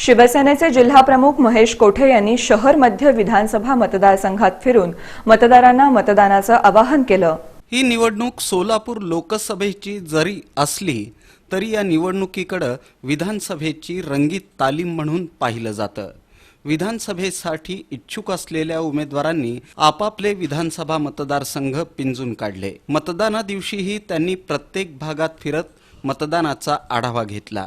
शिवसेनेचे जिल्हाप्रमुख महेश कोठे यांनी शहर मध्य विधानसभा मतदारसंघात फिरून मतदारांना मतदानाचं आवाहन केलं. ही निवडणूक सोलापूर लोकसभेची जरी असली तरी या निवडणुकीकडं विधानसभेची रंगीत तालीम म्हणून पाहिलं जातं. विधानसभेसाठी इच्छुक असलेल्या उमेदवारांनी आपापले विधानसभा मतदारसंघ पिंजून काढले. मतदाना दिवशीही त्यांनी प्रत्येक भागात फिरत मतदानाचा आढावा घेतला.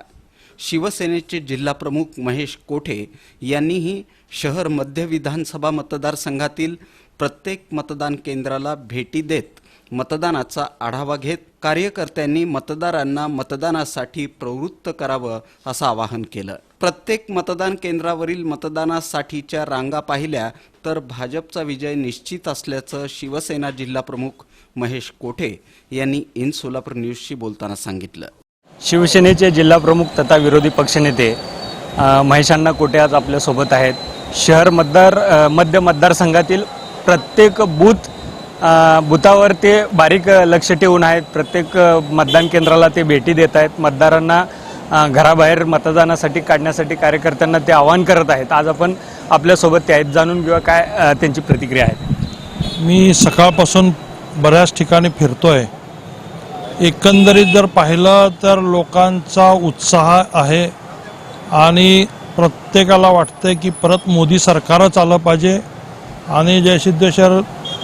शिवसेनेचे जिल्हाप्रमुख महेश कोठे यांनीही शहर मध्य विधानसभा मतदारसंघातील प्रत्येक मतदान केंद्राला भेटी देत मतदानाचा आढावा घेत कार्यकर्त्यांनी मतदारांना मतदानासाठी प्रवृत्त करावं असं आवाहन केलं. प्रत्येक मतदान केंद्रावरील मतदानासाठीच्या रांगा पाहिल्या तर भाजपचा विजय निश्चित असल्याचं शिवसेना जिल्हाप्रमुख महेश कोठे यांनी इन सोलापूर न्यूजशी बोलताना सांगितलं. शिवसेनेचे जिल्हाप्रमुख तथा विरोधी पक्षनेते महेशांना कोटे आज आपल्यासोबत आहेत. शहर मतदार मध्य मतदारसंघातील प्रत्येक बूथ बुथावर ते बारीक लक्ष ठेवून आहेत. प्रत्येक मतदान केंद्राला ते भेटी देत आहेत. मतदारांना घराबाहेर मतदानासाठी काढण्यासाठी कार्यकर्त्यांना ते आवाहन करत आहेत. आज आपण आपल्यासोबत ते आहेत. जाणून घेऊया काय त्यांची प्रतिक्रिया आहे. मी सकाळपासून बऱ्याच ठिकाणी फिरतो आहे एकंदरीत जर पाहिलं तर लोकांचा उत्साह आहे आणि प्रत्येकाला वाटतंय की परत मोदी सरकारच आलं पाहिजे. आणि जयसिद्धेश्वर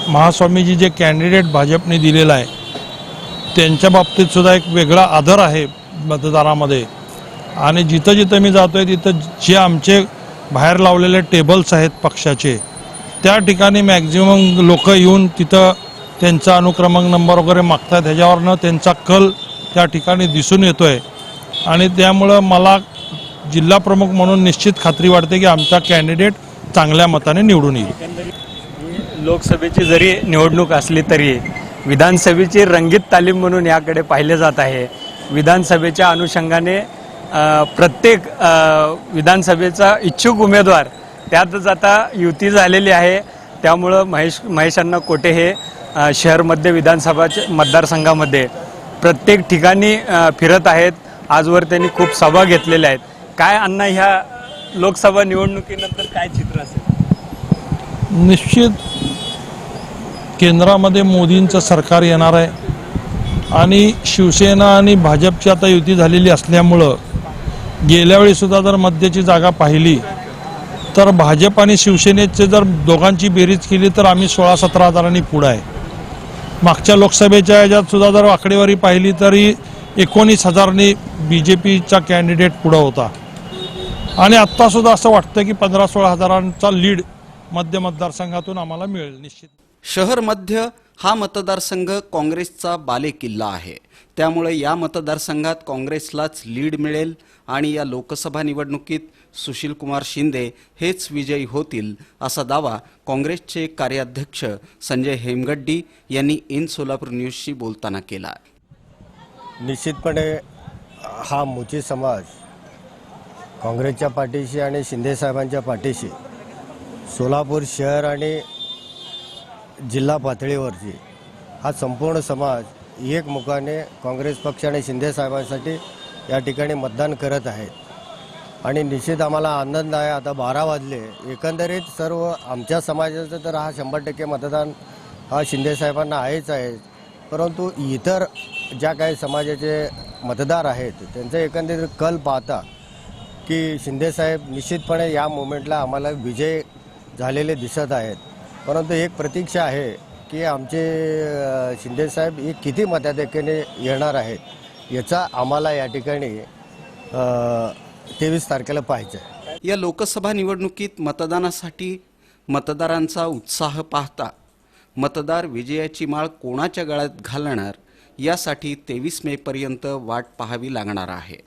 महास्वामीजी जे कॅन्डिडेट भाजपने दिलेलं आहे त्यांच्या बाबतीत सुद्धा एक वेगळा आदर आहे मतदारामध्ये. आणि जिथं जिथं मी जातोय तिथं जे आमचे बाहेर लावलेले टेबल्स आहेत पक्षाचे त्या ठिकाणी मॅक्झिमम लोक येऊन तिथं त्यांचा अनुक्रमांक नंबर वगैरे मागतात. ह्याच्यावरनं त्यांचा कल त्या ठिकाणी दिसून येतो आहे आणि त्यामुळं मला जिल्हा प्रमुख म्हणून निश्चित खात्री वाटते की आमचा कॅन्डिडेट चांगल्या मताने निवडून येईल. लोकसभेची जरी निवडणूक असली तरी विधानसभेची रंगीत तालीम म्हणून याकडे पाहिले जात आहे. विधानसभेच्या अनुषंगाने प्रत्येक विधानसभेचा इच्छुक उमेदवार त्यातच आता युती झालेली आहे. त्यामुळं महेश महेशांना कोटे हे शहरमध्ये विधानसभाच्या मतदारसंघामध्ये प्रत्येक ठिकाणी फिरत आहेत. आजवर त्यांनी खूप सभा घेतलेल्या आहेत. काय अण्णा ह्या लोकसभा निवडणुकीनंतर काय चित्र असेल? निश्चित केंद्रामध्ये मोदींचं सरकार येणार आहे. आणि शिवसेना आणि भाजपची आता युती झालेली असल्यामुळं गेल्यावेळीसुद्धा जर मध्यची जागा पाहिली तर भाजप आणि शिवसेनेचे जर दोघांची बेरीज केली तर आम्ही सोळा सतरा हजारांनी पुढं आहे. मागच्या लोकसभेच्या याच्यात सुद्धा जर आकडेवारी पाहिली तरी एकोणीस हजारांनी बी जे पीचा कॅन्डिडेट पुढं होता. आणि आत्तासुद्धा असं वाटतं की पंधरा सोळा हजारांचा लीड मध्य मतदारसंघातून आम्हाला मिळेल निश्चित. शहर मध्य हा मतदारसंघ काँग्रेसचा बालेकिल्ला आहे. त्यामुळे या मतदारसंघात काँग्रेसलाच लीड मिळेल आणि या लोकसभा निवडणुकीत सुशीलकुमार शिंदे हेच विजयी होतील असा दावा काँग्रेसचे कार्याध्यक्ष संजय हेमगड्डी यांनी इन सोलापूर न्यूजशी बोलताना केला. निश्चितपणे हा मोची समाज काँग्रेसच्या पाठीशी आणि शिंदेसाहेबांच्या पाठीशी सोलापूर शहर आणि जिल्हा पातळीवरची हा संपूर्ण समाज एकमुखाने काँग्रेस पक्ष आणि शिंदे साहेबांसाठी या ठिकाणी मतदान करत आहेत. आणि निश्चित आम्हाला आनंद आहे आता बारा वाजले. एकंदरीत सर्व आमच्या समाजाचं तर हा शंभर टक्के मतदान हा शिंदे साहेबांना आहेच आहे. परंतु इतर ज्या काही समाजाचे मतदार आहेत त्यांचा एकंदरीत कल पाहता की शिंदेसाहेब निश्चितपणे या मुवमेंटला आम्हाला विजय झालेले दिसत आहेत. परंतु एक प्रतीक्षा आहे की आमचे शिंदेसाहेब हे किती मताधिक्याने येणार आहेत याचा आम्हाला या ठिकाणी तेवीस तारखेला पाहायचं या लोकसभा निवडणुकीत मतदानासाठी मतदारांचा उत्साह पाहता मतदार विजयाची माळ कोणाच्या गळ्यात घालणार यासाठी तेवीस मेपर्यंत वाट पाहावी लागणार आहे.